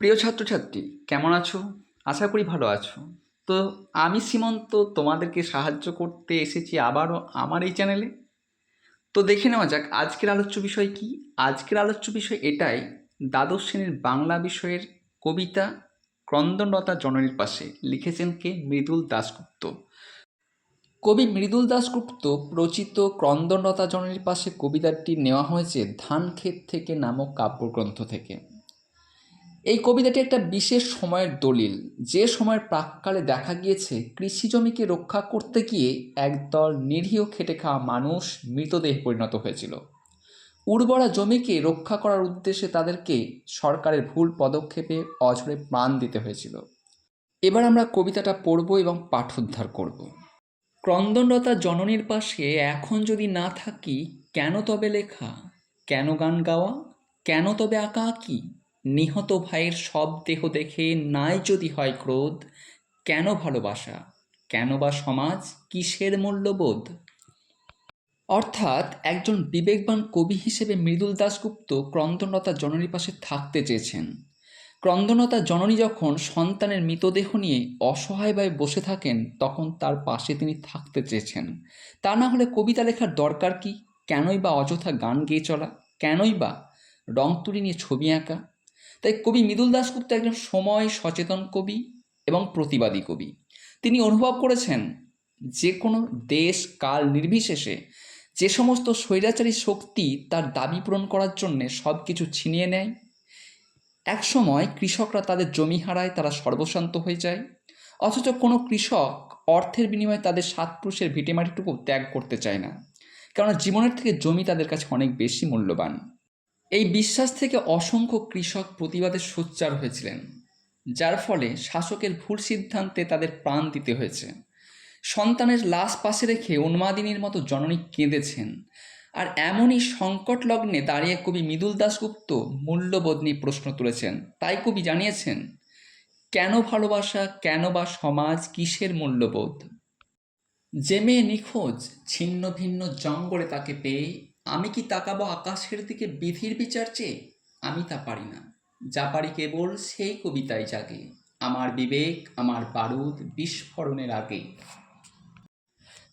প্রিয় ছাত্রছাত্রী, কেমন আছো? আশা করি ভালো আছো। তো আমি সীমন্ত, তোমাদেরকে সাহায্য করতে এসেছি আবারও আমার এই চ্যানেলে। তো দেখে নেওয়া যাক, আজকের আলোচ্য বিষয় কি? আজকের আলোচ্য বিষয় এটাই, দ্বাদশ শ্রেণির বাংলা বিষয়ের কবিতা ক্রন্দনরতা জননীর পাশে লিখেছেন কে? মৃদুল দাশগুপ্ত। কবি মৃদুল দাশগুপ্ত রচিত ক্রন্দনরতা জননীর পাশে কবিতাটি নেওয়া হয়েছে ধানক্ষেত থেকে নামক কাব্যগ্রন্থ থেকে। এই কবিতাটি একটা বিশেষ সময়ের দলিল। যে সময়ের প্রাককালে দেখা গিয়েছে, কৃষি জমিকে রক্ষা করতে গিয়ে একদল নিরীহ খেটে খাওয়া মানুষ মৃতদেহে পরিণত হয়েছিল। উর্বরা জমিকে রক্ষা করার উদ্দেশ্যে তাদেরকে সরকারের ভুল পদক্ষেপে অঝরে প্রাণ দিতে হয়েছিল। এবার আমরা কবিতাটা পড়ব এবং পাঠোদ্ধার করব। ক্রন্দনরতা জননীর পাশে এখন যদি না থাকি, কেন তবে লেখা? কেন গান গাওয়া? কেন তবে আঁকা আঁকি? নিহত ভাইয়ের সব দেহ দেখে নাই যদি হয় ক্রোধ, কেন ভালোবাসা? কেন বা সমাজ কিসের মূল্যবোধ? অর্থাৎ একজন বিবেকবান কবি হিসেবে মৃদুল দাশগুপ্ত ক্রন্দনতা জননীর পাশে থাকতে চেয়েছেন। ক্রন্দনতা জননী যখন সন্তানের মৃতদেহ নিয়ে অসহায়ভাবে বসে থাকেন, তখন তার পাশে তিনি থাকতে চেয়েছেন। তা না হলে কবিতা লেখার দরকার কি? কেনই বা অযথা গান গেয়ে চলা? কেনই বা রং তুলি নিয়ে ছবি আঁকা? তাই কবি মৃদুল দাশগুপ্ত একজন সময় সচেতন কবি এবং প্রতিবাদী কবি। তিনি অনুভব করেছেন যে কোনো দেশ কাল নির্বিশেষে যে সমস্ত স্বৈরাচারী শক্তি তার দাবি পূরণ করার জন্যে সব কিছু ছিনিয়ে নেয়, একসময় কৃষকরা তাদের জমি হারায় তারা সর্বশান্ত হয়ে যায়, অথচ কোনো কৃষক অর্থের বিনিময়ে তাদের সাত পুরুষের ভিটেমাটিটুকু ত্যাগ করতে চায় না, কেননা জীবনের থেকে জমি তাদের কাছে অনেক বেশি মূল্যবান। এই বিশ্বাস থেকে অসংখ্য কৃষক প্রতিবাদে সোচ্চার হয়েছিলেন, যার ফলে শাসকের ভুল সিদ্ধান্তে তাদের প্রাণ দিতে হয়েছে। সন্তানের লাশ পাশে রেখে উন্মাদিনীর মতো জননী কেঁদেছেন, আর এমনই সংকট লগ্নে দাঁড়িয়ে কবি মৃদুল দাশগুপ্ত মূল্যবোধ নিয়ে প্রশ্ন তুলেছেন, তাই কবি জানিয়েছেন, কেন ভালোবাসা, কেন বা সমাজ, কিসের মূল্যবোধ? যে মেয়ে নিখোঁজ, ছিন্ন ভিন্ন জঙ্গলে তাকে পেয়ে আমি কি তাকাবো আকাশের দিকে বিধির বিচার চেয়ে? আমি তা পারি না। যা পারি কেবল সেই কবিতায় জাগে। আমার বিবেক, আমার বারুদ বিস্ফোরণের আগে।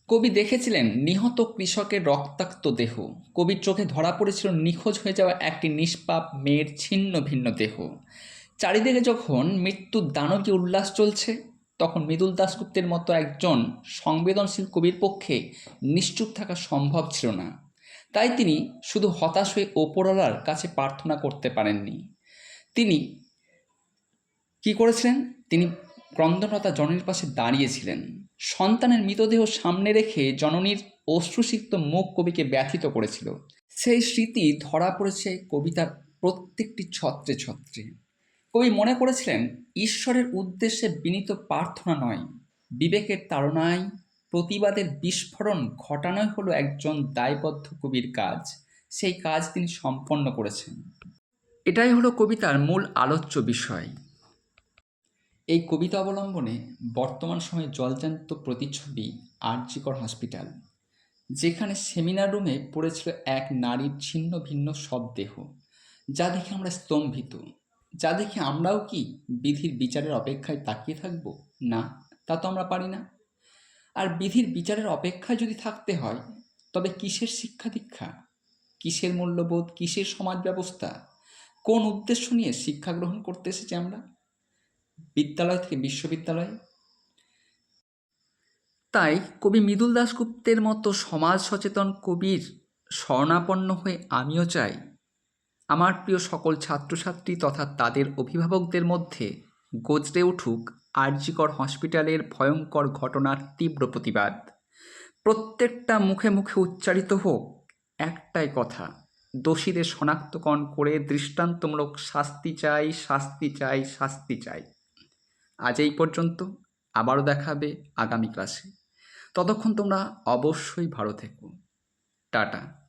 কবি দেখেছিলেন নিহত কৃষকের রক্তাক্ত দেহ। কবির চোখে ধরা পড়েছিল নিখোঁজ হয়ে যাওয়া একটি নিষ্পাপ মেয়ের ছিন্ন ভিন্ন দেহ। চারিদিকে যখন মৃত্যুর দানবী উল্লাস চলছে, তখন মৃদুল দাশগুপ্তের মতো একজন সংবেদনশীল কবির পক্ষে নিশ্চুপ থাকা সম্ভব ছিল না। তাই তিনি শুধু হতাশ হয়ে ওপরওয়ালার কাছে প্রার্থনা করতে পারেননি। তিনি কি করেছিলেন? তিনি ক্রন্দনতা জননীর পাশে দাঁড়িয়েছিলেন। সন্তানের মৃতদেহ সামনে রেখে জননীর অশ্রুসিক্ত মুখ কবিকে ব্যথিত করেছিল। সেই স্মৃতি ধরা পড়েছে কবিতার প্রত্যেকটি ছত্রে ছত্রে। কবি মনে করেছিলেন, ঈশ্বরের উদ্দেশ্যে বিনীত প্রার্থনা নয়, বিবেকের তাড়নায় প্রতিবাদের বিস্ফোরণ ঘটানোই হলো একজন দায়বদ্ধ কবির কাজ। সেই কাজ তিনি সম্পন্ন করেছেন। এটাই হলো কবিতার মূল আলোচ্য বিষয়। এই কবিতা অবলম্বনে বর্তমান সময়ে জলজান্ত প্রতিচ্ছবি আরজিকর হসপিটাল, যেখানে সেমিনার রুমে পড়েছিল এক নারীর ছিন্ন ভিন্ন সব দেহ, যা দেখে আমরা স্তম্ভিত। যা দেখে আমরাও কি বিধির বিচারের অপেক্ষায় তাকিয়ে থাকব? না, তা তো আমরা পারি না। আর বিধির বিচারের অপেক্ষায় যদি থাকতে হয়, তবে কিসের শিক্ষা দীক্ষা? কিসের মূল্যবোধ? কিসের সমাজ ব্যবস্থা? কোন উদ্দেশ্য নিয়ে শিক্ষা গ্রহণ করতে এসেছি আমরা? বিদ্যালয় থেকে বিশ্ববিদ্যালয়? তাই কবি মৃদুল দাশগুপ্তের মতো সমাজ সচেতন কবির স্বর্ণাপন্ন হয়ে আমিও চাই, আমার প্রিয় সকল ছাত্রছাত্রী তথা তাদের অভিভাবকদের মধ্যে গজরে উঠুক আরজিকর হসপিটালের ভয়ঙ্কর ঘটনার তীব্র প্রতিবাদ। প্রত্যেকটা মুখে মুখে উচ্চারিত হোক, একটাই কথা, দোষীদের শনাক্তকরণ করে দৃষ্টান্তমূলক শাস্তি চাই শাস্তি চাই শাস্তি চাই। আজ এই পর্যন্ত, আবারও দেখাবে আগামী ক্লাসে। ততক্ষণ তোমরা অবশ্যই ভালো থেকো। টাটা।